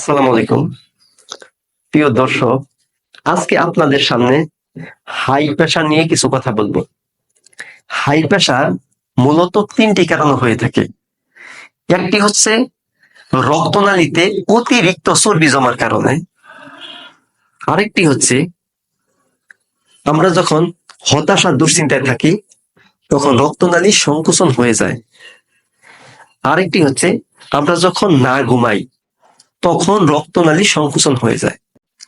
আসসালামু আলাইকুম। প্রিয় দর্শক, আজকে আপনাদের সামনে হাই প্রেশার নিয়ে কিছু কথা বলব। হাই প্রেশার মূলত তিনটি কারণে হয়ে থাকে। একটি হচ্ছে রক্তনালীতে অতিরিক্ত চর্বি জমার কারণে। আরেকটি হচ্ছে আমরা যখন হতাশা, দুশ্চিন্তায় থাকি, তখন রক্তনালী সংকুচন হয়ে যায়। আরেকটি হচ্ছে আমরা যখন না ঘুমাই তখন রক্তনালী সংকুচন হয়ে যায়।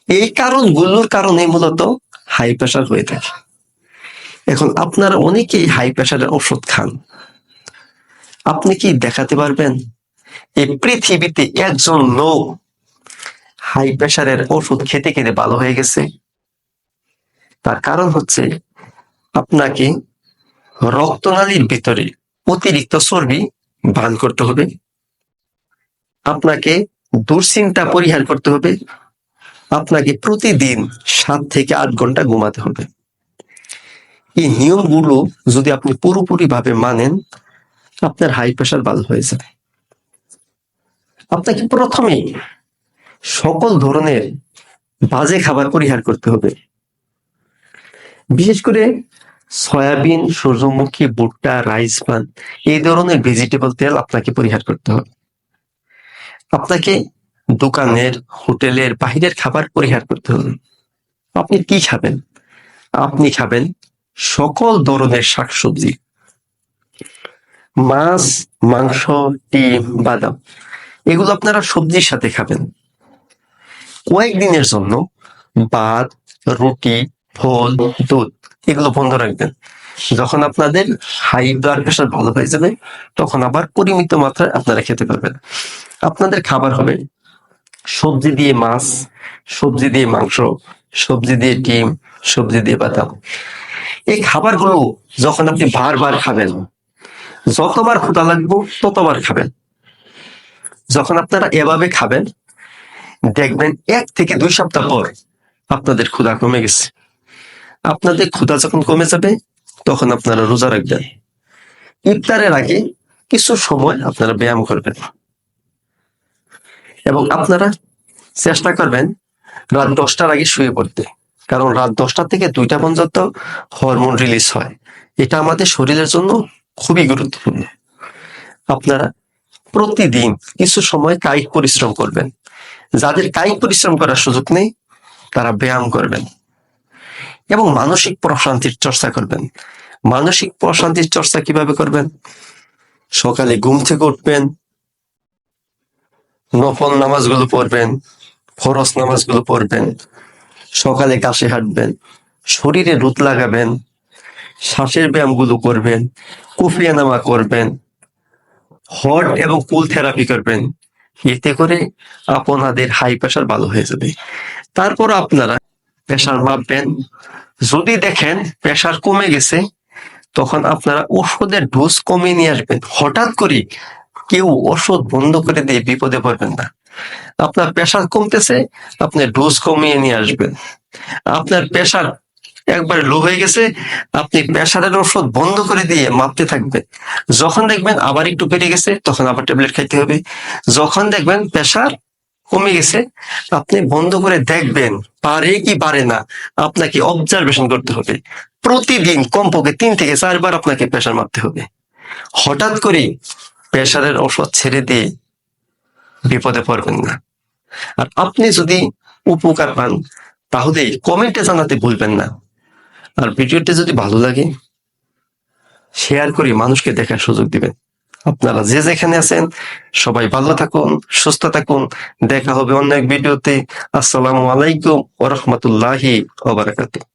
এই কারণগুলোর কারণে মূলত হাই প্রেশার হয়ে থাকে। এখন আপনারা অনেকেই হাই প্রেশারের ওষুধ খান। আপনি কি দেখাতে পারবেন? এই পৃথিবীতে একজন লোক হাই প্রেশারের ওষুধ খেতে খেতে ভালো হয়ে গেছে। তার কারণ হচ্ছে আপনাকে রক্তনালীর ভিতরে অতিরিক্ত চর্বি বান করতে হবে। আপনাকে দুশ্চিন্তা পরিহার করতে হবে। আপনাকে প্রতিদিন সাত থেকে আট ঘণ্টা ঘুমাতে হবে। এই নিয়মগুলো যদি আপনি পুরোপুরি ভাবে মানেন, আপনার হাই প্রেশার ভালো হয়ে যাবে আপনাকে প্রথমেই সকল ধরনের বাজে খাবার পরিহার করতে হবে। বিশেষ করে সয়াবিন, সূর্যমুখী, ভুট্টা, রাইস পান, এই ধরনের ভেজিটেবল তেল আপনাকে পরিহার করতে হবে। আপনাকে দোকানের, হোটেলের, বাহিরের খাবার পরিহার করতে হবে। আপনি কি খাবেন? আপনি খাবেন সকল ধরনের শাকসবজি। মাছ, মাংস, ডিম, বাদাম, এগুলো আপনারা সবজির সাথে খাবেন। কয়েকদিনের জন্য ভাত, রুটি, ফল, দুধ, এগুলো বন্ধ রাখবেন। যখন আপনাদের হাই ব্লাড প্রেশার ভালো হয়ে যাবে, তখন আবার পরিমিত মাত্রায় আপনারা খেতে পারবেন। আপনাদের খাবার হবে সবজি দিয়ে মাছ, সবজি দিয়ে মাংস, সবজি দিয়ে ডিম, সবজি দিয়ে বাদাম। এই খাবারগুলো যখন আপনি বারবার খাবেন, যতবার ক্ষুধা লাগবে ততবার খাবেন। যখন আপনারা এভাবে খাবেন, দেখবেন এক থেকে দুই সপ্তাহ পর আপনাদের ক্ষুধা কমে গেছে। আপনাদের ক্ষুধা যখন কমে যাবে তখন আপনারা রোজা রাখবেন। ইফতারের আগে কিছু সময় আপনারা ব্যায়াম করবেন। এবং আপনারা চেষ্টা করবেন রাত দশটার আগে শুয়ে পড়তে। কারণ রাত দশটা থেকে দুইটা পর্যন্ত হরমোন রিলিজ হয়। এটা আমাদের শরীরের জন্য খুবই গুরুত্বপূর্ণ। আপনারা প্রতিদিন কিছু সময় কায়িক পরিশ্রম করবেন। যাদের কায়িক পরিশ্রম করার সুযোগ নেই, তারা ব্যায়াম করবেন। এবং মানসিক প্রশান্তির চর্চা করবেন। মানসিক প্রশান্তির চর্চা কীভাবে করবেন? সকালে ঘুম থেকে উঠবেন, নফল নামাজগুলো পড়বেন, ফরজ নামাজগুলো পড়বেন, সকালে কাশে হাঁটবেন, শরীরে রুত লাগাবেন, শ্বাসের ব্যায়ামগুলো করবেন কুফিয়া নামা করবেন, হট এবং কুল থেরাপি করবেন। এতে করে আপনাদের হাই প্রেশার ভালো হয়ে যাবে। তারপর আপনারা প্রেশার মাপবেন যদি দেখেন প্রেশার কমে গেছে, তখন আপনারা ওষুধের ডোজ কমিয়ে নিয়ে আসবেন। হঠাৎ করে কেউ ওষুধ বন্ধ করে দিয়ে বিপদে পড়বেন না। আপনার প্রেশার কমতেছে, আপনি ডোজ কমিয়ে নিয়ে আসবেন। আপনার প্রেশার একবার লো হয়ে গেছে, আপনি প্রেশারের ওষুধ বন্ধ করে দিয়ে মাপতে থাকবেন। যখন দেখবেন আবার একটু বেড়ে গেছে, তখন আবার ট্যাবলেট খাইতে হবে। যখন দেখবেন প্রেশার কমে গেছে আপনি বন্ধ করে দেখবেন, পারে কি পারে না, আপনাকে অবজারভেশন করতে হবে। প্রতিদিন কমপক্ষে তিন থেকে চারবার আপনাকে প্রেশার মারতে হবে। হঠাৎ করে প্রেশারের ওষুধ ছেড়ে দিয়ে বিপদে পড়বেন না। আর আপনি যদি উপকার পান, তাহলে কমেন্টে জানাতে ভুলবেন না। আর ভিডিওটি যদি ভালো লাগে শেয়ার করে মানুষকে দেখার সুযোগ দিবেন। আপনারা যে যেখানে আছেন, সবাই ভালো থাকুন, সুস্থ থাকুন। দেখা হবে অন্য এক ভিডিওতে। আসসালামু আলাইকুম ওরহমতুল্লাহি ওবারাকাতুহ